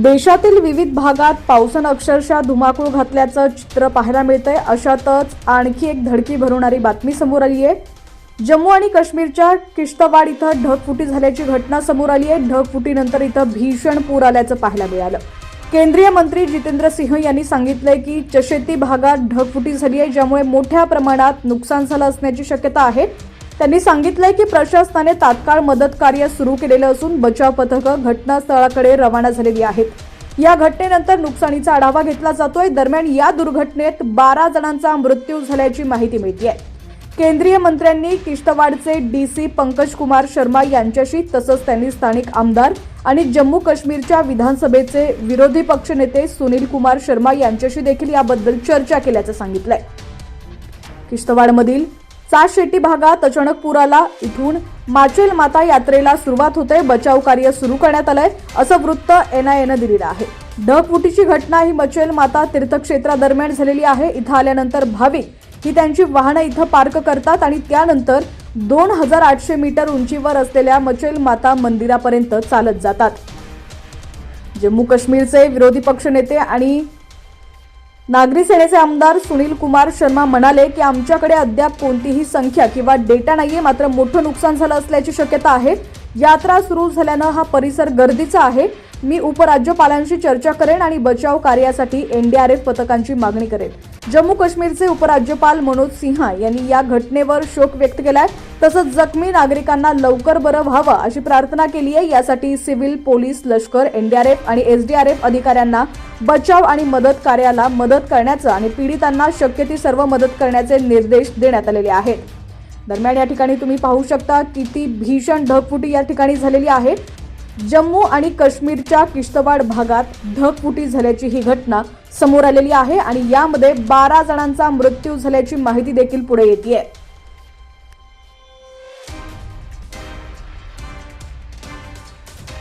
देशातील विविध भागात पावसानं अक्षरशः धुमाकूळ घातल्याचं चित्र पाहायला मिळतंय. अशातच आणखी एक धडकी भरवणारी बातमी समोर आली आहे. जम्मू आणि काश्मीरच्या किश्तवाड इथं ढगफुटी झाल्याची घटना समोर आली आहे. ढगफुटीनंतर इथं भीषण पूर आल्याचं पाहायला मिळालं. केंद्रीय मंत्री जितेंद्र सिंह यांनी सांगितलंय की चशेती भागात ढगफुटी झाली आहे ज्यामुळे मोठ्या प्रमाणात नुकसान झालं असण्याची शक्यता आहे. त्यांनी सांगितलंय की प्रशासनाने तात्काळ मदत कार्य सुरू केलेलं असून बचाव पथकं घटनास्थळाकडे रवाना झालेली आहेत. या घटनेनंतर नुकसानीचा आढावा घेतला जातोय. दरम्यान या दुर्घटनेत बारा जणांचा मृत्यू झाल्याची माहिती मिळते केंद्रीय मंत्र्यांनी किश्तवाडचे डी सी पंकज कुमार शर्मा यांच्याशी तसंच त्यांनी स्थानिक आमदार आणि जम्मू काश्मीरच्या विधानसभेचे विरोधी पक्षनेते सुनील कुमार शर्मा यांच्याशी देखील याबद्दल चर्चा केल्याचं सांगितलंय. किश्तवाडमधील चास भागात अचानक पूर आला इथून माचेल माता यात्रेला सुरुवात होते. बचाव कार्य सुरू करण्यात आलंय. असं वृत्त एनआयएनं दिलेलं आहे. ढगफुटीची घटना ही मचेल माता तीर्थक्षेत्रादरम्यान झालेली आहे. इथं आल्यानंतर भाविक ही त्यांची वाहनं इथं पार्क करतात आणि त्यानंतर दोन हजार आठशे मीटर उंचीवर असलेल्या मचेल माता मंदिरापर्यंत चालत जातात. जम्मू काश्मीरचे विरोधी पक्षनेते आणि नागरी सेनेचे आमदार सुनील कुमार शर्मा म्हणाले की आमच्याकडे अद्याप कोणतीही संख्या किंवा डेटा नाहीये मात्र मोठं नुकसान झालं असल्याची शक्यता आहे. यात्रा सुरू झाल्यानं हा परिसर गर्दीचा आहे. मी उपराज्यपालांशी चर्चा करेन आणि बचाव कार्यासाठी एनडीआरएफ पथकांची मागणी करेन. जम्मू काश्मीरचे उपराज्यपाल मनोज सिन्हा यांनी या घटनेवर शोक व्यक्त केलाय. तसंच जखमी नागरिकांना लवकर बरं व्हावं अशी प्रार्थना केली आहे. यासाठी सिव्हिल पोलीस लष्कर एनडीआरएफ आणि एसडीआरएफ अधिकाऱ्यांना बचाव आणि मदत कार्याला मदत करण्याचं आणि पीडितांना शक्य ती सर्व मदत करण्याचे निर्देश देण्यात आलेले आहेत. दरम्यान या ठिकाणी तुम्ही पाहू शकता किती भीषण ढगफुटी या ठिकाणी झालेली आहे. जम्मू आणि काश्मीरच्या किश्तवाड भागात ढगफुटी झाल्याची ही घटना समोर आलेली आहे आणि यामध्ये बारा जणांचा मृत्यू झाल्याची माहिती देखील पुढे येते